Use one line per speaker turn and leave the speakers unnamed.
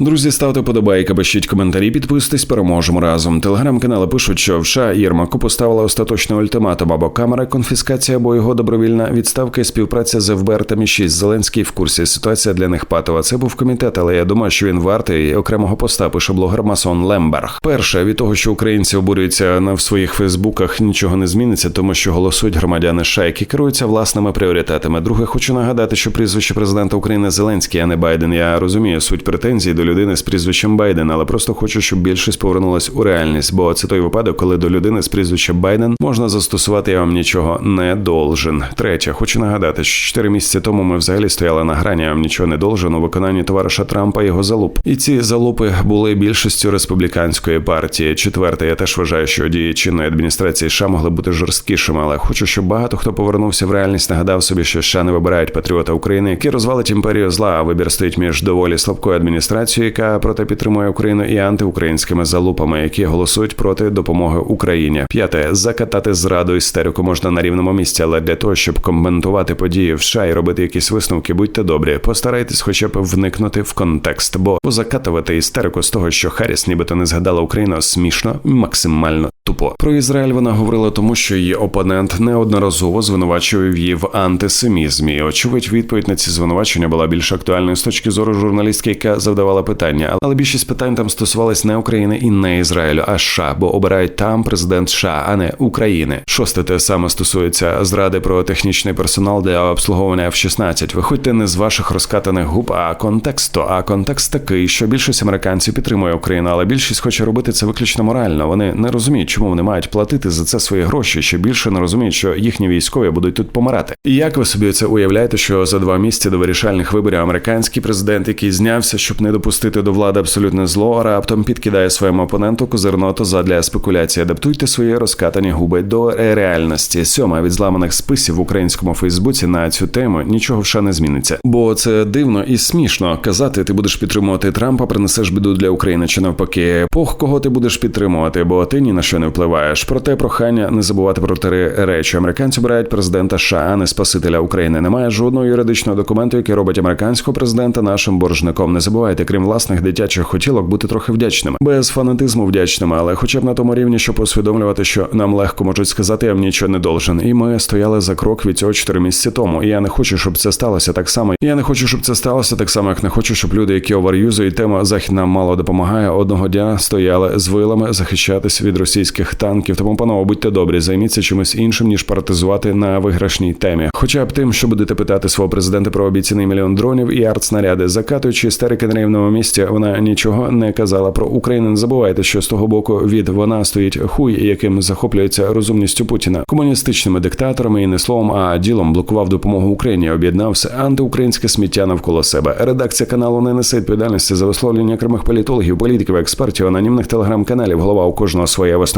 Друзі, ставте подобайки, пишіть коментарі, підписуйтесь, переможемо разом. Телеграм-канали пишуть, що в США Єрмаку поставила остаточний ультиматум або камера, конфіскація або його добровільна відставка і співпраця з ФБР та Мі-6. Зеленський в курсі. Ситуація для них патова. Це був комітет, але я думаю, що він вартий окремого поста. Пише блогер Масон Лемберг. Перше від того, що українці обурюються на в своїх фейсбуках, нічого не зміниться, тому що голосують громадяни США, які керуються власними пріоритетами. Друге, хочу нагадати, що прізвище президента України Зеленський, а не Байден. Я розумію суть претензій до людини з прізвищем Байден, але просто хочу, щоб більшість повернулась у реальність. Бо це той випадок, коли до людини з прізвищем Байден можна застосувати я вам нічого не должен. Третє, хочу нагадати, що чотири місяці тому ми взагалі стояли на грані, я вам нічого не должен у виконанні товариша Трампа його залуп. І ці залупи були більшістю республіканської партії. Четверте, я теж вважаю, що дії чинної адміністрації США могли бути жорсткішими, але хочу, щоб багато хто повернувся в реальність, нагадав собі, що США не вибирають патріота України, який розвалить імперію зла. А вибір стоїть між доволі слабкою адміністрацією, яка проте підтримує Україну, і антиукраїнськими залупами, які голосують проти допомоги Україні. П'яте. Закатати зраду істерику можна на рівному місці, але для того, щоб коментувати події в США і робити якісь висновки, будьте добрі, постарайтесь, хоча б вникнути в контекст, бо позакатувати істерику з того, що Харріс нібито не згадала Україну, смішно, максимально тупо. Про Ізраїль вона говорила тому, що її опонент неодноразово звинувачував її в антисемізмі. Очевидь, відповідь на ці звинувачення була більш актуальною з точки зору журналістки, яка завдавала питання. Але більшість питань там стосувалась не України і не Ізраїлю, а США, бо обирають там президент США, а не України. Шосте те саме стосується зради про технічний персонал для обслуговування F-16. Виходьте не з ваших розкатаних губ, а контексту. А контекст такий, що більшість американців підтримує Україну, але більшість хоче робити це виключно морально. Вони не розуміють, чому вони мають платити за це свої гроші. Ще більше не розуміють, що їхні військові будуть тут помирати. І як ви собі це уявляєте, що за два місяці до вирішальних виборів американський президент, який знявся, щоб не допустити до влади абсолютне зло, раптом підкидає своєму опоненту козирноту задля спекуляції. Адаптуйте свої розкатані губи до реальності. Сьома від зламаних списів в українському Фейсбуці на цю тему нічого вже не зміниться. Бо це дивно і смішно казати, ти будеш підтримувати Трампа, принесеш біду для України чи навпаки. Пох кого ти будеш підтримувати, бо ти ні на що не впливаєш. Проте прохання не забувати про три речі. Американці обирають президента США, а не спасителя України. Немає жодного юридичного документу, який робить американського президента нашим боржником. Не забувайте, крім власних дитячих хотілок, бути трохи вдячними, без фанатизму вдячними, але хоча б на тому рівні, щоб усвідомлювати, що нам легко можуть сказати, я нічого не должен. І ми стояли за крок від цього чотири місяці тому. І я не хочу, щоб це сталося так само. Я не хочу, щоб це сталося так само, як не хочу, щоб люди, які оверюзують тема захід нам мало допомагає. Одного дня стояли з вилами захищатись від російських танків. Тому, панове, будьте добрі, займіться чимось іншим ніж партизувати на виграшній темі. Хоча б тим, що будете питати свого президента про обіцяний мільйон дронів і артснаряди, закатуючи істерики на рівному місці, вона нічого не казала про Україну. Не забувайте, що з того боку від вона стоїть хуй, яким захоплюється розумністю Путіна, комуністичними диктаторами і не словом, а ділом блокував допомогу Україні. Об'єднався антиукраїнське сміття навколо себе. Редакція каналу не несе відповідальності за висловлення окремих політологів, політиків, експертів, анонімних телеграм-каналів. Голова у кожного своя висновка.